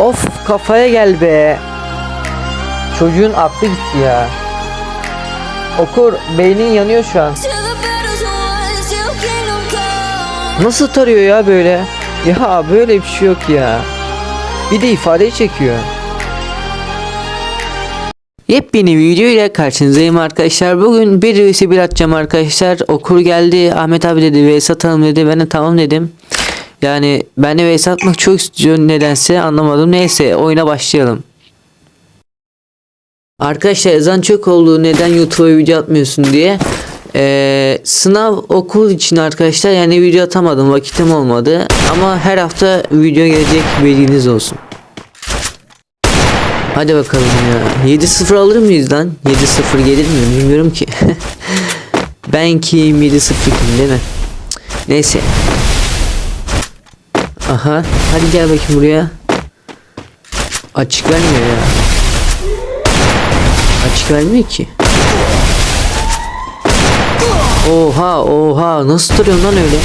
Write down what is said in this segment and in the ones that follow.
Of kafaya gel be. Çocuğun aklı gitti ya. Okur beynin yanıyor şu an. Nasıl tarıyor ya böyle? Ya böyle bir şey yok ya. Bir de ifadeyi çekiyor. Yepyeni video ile karşınızdayım arkadaşlar. Bugün bir vs bir atacağım arkadaşlar. Okur geldi. Ahmet abi dedi vs atalım dedi. Ben de tamam dedim. Yani ben de vs atmak çok istiyorum nedense anlamadım. Neyse oyuna başlayalım. Arkadaşlar ezan çok oldu neden YouTube'a video atmıyorsun diye. Ee, sınav okul için arkadaşlar yani video atamadım vakitim olmadı. Ama her hafta video gelecek bilginiz olsun. Hadi bakalım ya. 7-0 alır mıyız lan? 7-0 gelir mi bilmiyorum ki. ben kim 7-0 kim değil mi? Neyse. Aha. Hadi gel bakayım buraya. Açık vermiyor ya. Açık vermiyor ki. Oha oha nasıl duruyorsun lan öyle?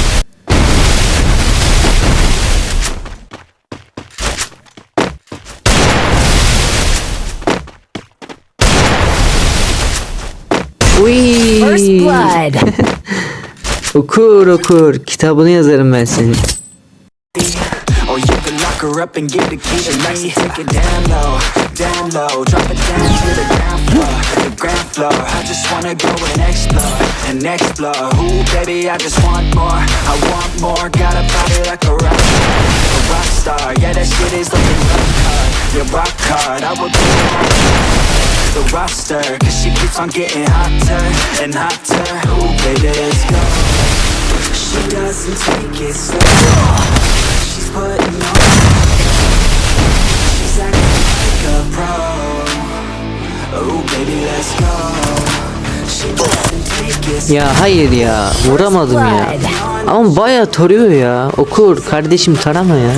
Uy. First blood. Okur okur kitabını yazarım ben senin. Her up and give the key to me. Take it down low, down low. Drop it down to the ground floor, the ground floor. I just wanna go and explore, and explore. Ooh, baby, I just want more. I want more. Got a body like a rock, a rock star. Yeah, that shit is looking rock hard. Yeah, rock hard. I will do the roster, cause she keeps on getting hotter and hotter. Ooh, baby, let's go. She doesn't take it slow. She's putting on. She's acting like a pro. Oh, baby, let's go. She doesn't take it slow. Ya hayır ya vuramadım ya. Ama baya tarıyor ya. Okur kardeşim tarama ya.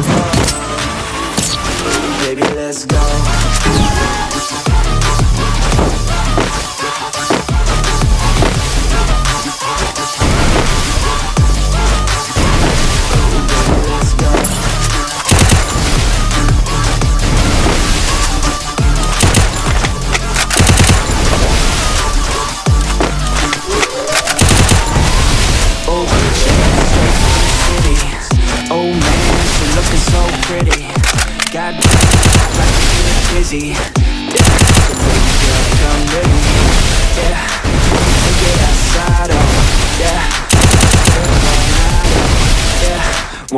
Baby, let's go.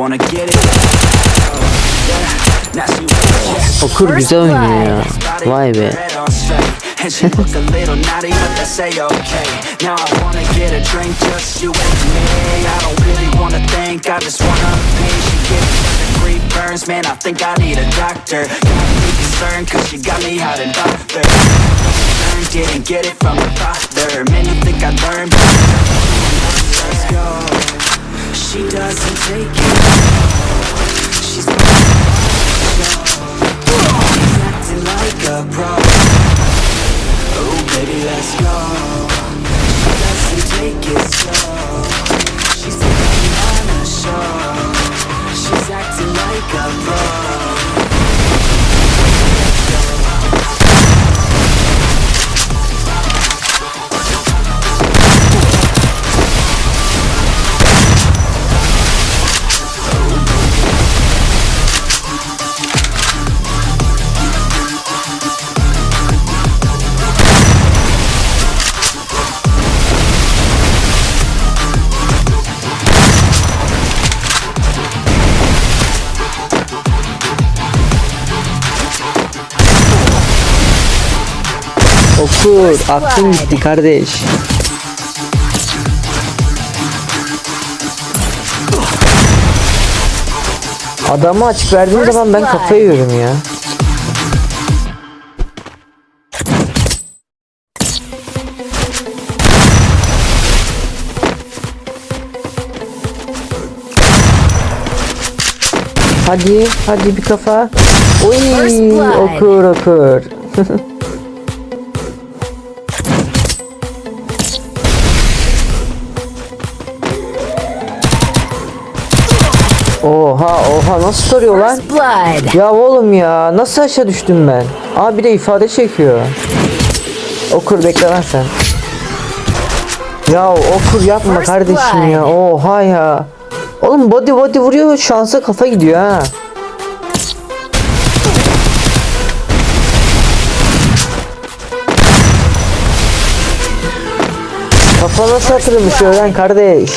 Wanna get it. Oh yeah, now she yeah. Okur güzel oynuyor ya. Vay be. And she look a little naughty, but that's a-okay Now I wanna get a drink, just you and me. I don't really wanna think, I just wanna be. She gives me free burns, man, I think I need a doctor. Got me concerned, cause she got me hot and bothered Didn't get it from her father. Man, you think I learned, but Let's go She doesn't take it She's She's acting like a pro Oh, baby, let's go. She doesn't take it slow. Okur aklın gitti kardeş. Adamı açık verdiğim zaman ben kafayı yiyorum ya. Hadi, hadi bir kafa. Oy, okur okur. Oha oha nasıl soruyor lan? Ya oğlum ya nasıl aşağı düştüm ben? Aa bir de ifade çekiyor. Okur bekle lan sen. Ya okur yapma kardeşim ya. Oha ya. Oğlum body body vuruyor şansa kafa gidiyor ha. Kafa nasıl atılmış öğren kardeş.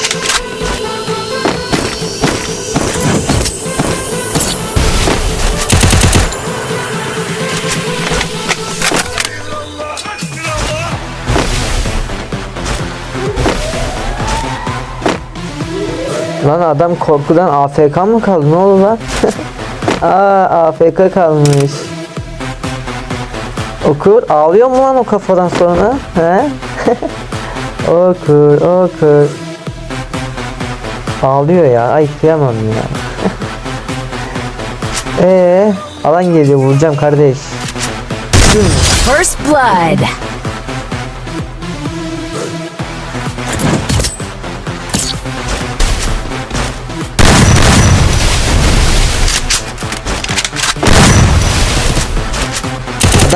Lan adam korkudan AFK mı kaldı? Ne oldu lan? Aa AFK kalmış. Okur ağlıyor mu lan o kafadan sonra? He? okur okur. Ağlıyor ya. Ay kıyamam ya. Ee, alan geliyor vuracağım kardeş. First blood.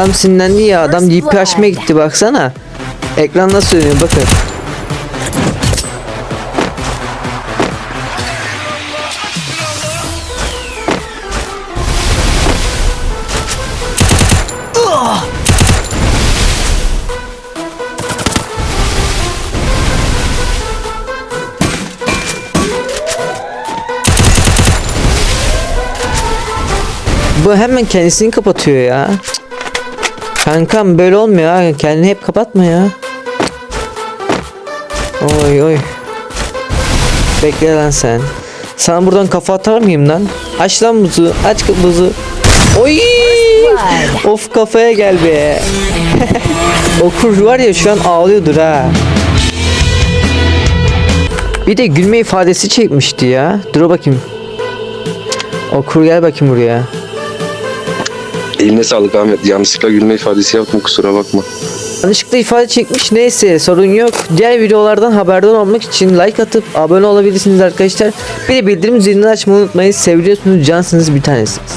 Adam sinirlendi ya. Adam DP açmaya gitti baksana. Ekran nasıl dönüyor bakın. Bu hemen kendisini kapatıyor ya. Kankam böyle olmuyor ha. Kendini hep kapatma ya. Oy oy. Bekle lan sen. Sana buradan kafa atar mıyım lan? Aç lan buzu. Aç buzu. Oy! Of kafaya gel be. Okur var ya şu an ağlıyordur ha. Bir de gülme ifadesi çekmişti ya. Dur bakayım. Okur gel bakayım buraya. Eline sağlık Ahmet. Yanlışlıkla gülme ifadesi yaptım kusura bakma. Yanlışlıkla ifade çekmiş neyse sorun yok. Diğer videolardan haberdar olmak için like atıp abone olabilirsiniz arkadaşlar. Bir de bildirim zilini açmayı unutmayın. Seviyorsunuz cansınız bir tanesiniz.